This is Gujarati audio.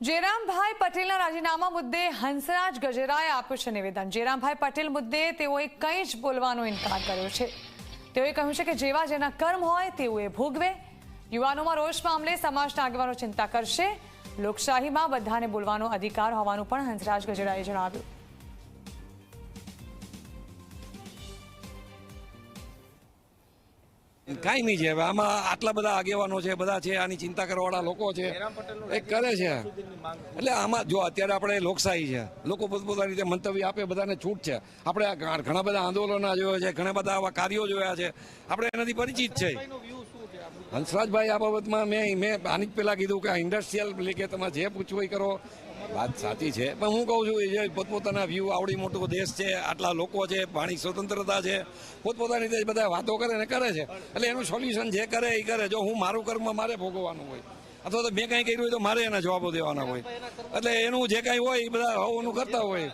જેરામભાઈ પટેલના રાજીનામા મુદ્દે હંસરાજ ગજેરાએ આપ્યું છે નિવેદન. જેરામભાઈ પટેલ મુદ્દે તેઓએ કંઈ જ બોલવાનો ઇનકાર કર્યો છે. તેઓએ કહ્યું છે કે જેવા જેના કર્મ હોય તેઓએ ભોગવે. યુવાનોમાં રોષ મામલે સમાજના આગેવાનો ચિંતા કરશે. લોકશાહીમાં બધાને બોલવાનો અધિકાર હોવાનું પણ હંસરાજ ગજેરાએ જણાવ્યું. કાંઈ નહીં છે. હવે આમાં આટલા બધા આગેવાનો છે બધા છે આની ચિંતા કરવાવાળા લોકો છે. એ કરે છે. એટલે આમાં જો અત્યારે આપણે લોકશાહી છે લોકો પોતપોતાની રીતે મંતવ્ય આપે બધાને છૂટ છે. આપણે ઘણા ઘણા બધા આંદોલનો જોયા છે ઘણા બધા આવા કાર્યો જોયા છે. આપણે એનાથી પરિચિત છે. હંસરાજભાઈ, આ બાબતમાં મેં મેં આની જ પેલા કીધું કે ઇન્ડસ્ટ્રીયલ કે તમે જે પૂછવું એ કરો, વાત સાચી છે. પણ હું કહું છું જે પોતપોતાના વ્યૂ આવડી મોટો દેશ છે, આટલા લોકો છે, પાણી સ્વતંત્રતા છે, પોતપોતાની રીતે બધા વાતો કરે ને કરે છે. એટલે એનું સોલ્યુશન જે કરે, એ કરે. જો હું મારું કર્મ મારે ભોગવવાનું હોય, અથવા તો મેં કાંઈ કર્યું હોય તો મારે એના જવાબો દેવાના હોય. એટલે એનું જે કાંઈ હોય, એ બધા હોવાનું કરતા હોય.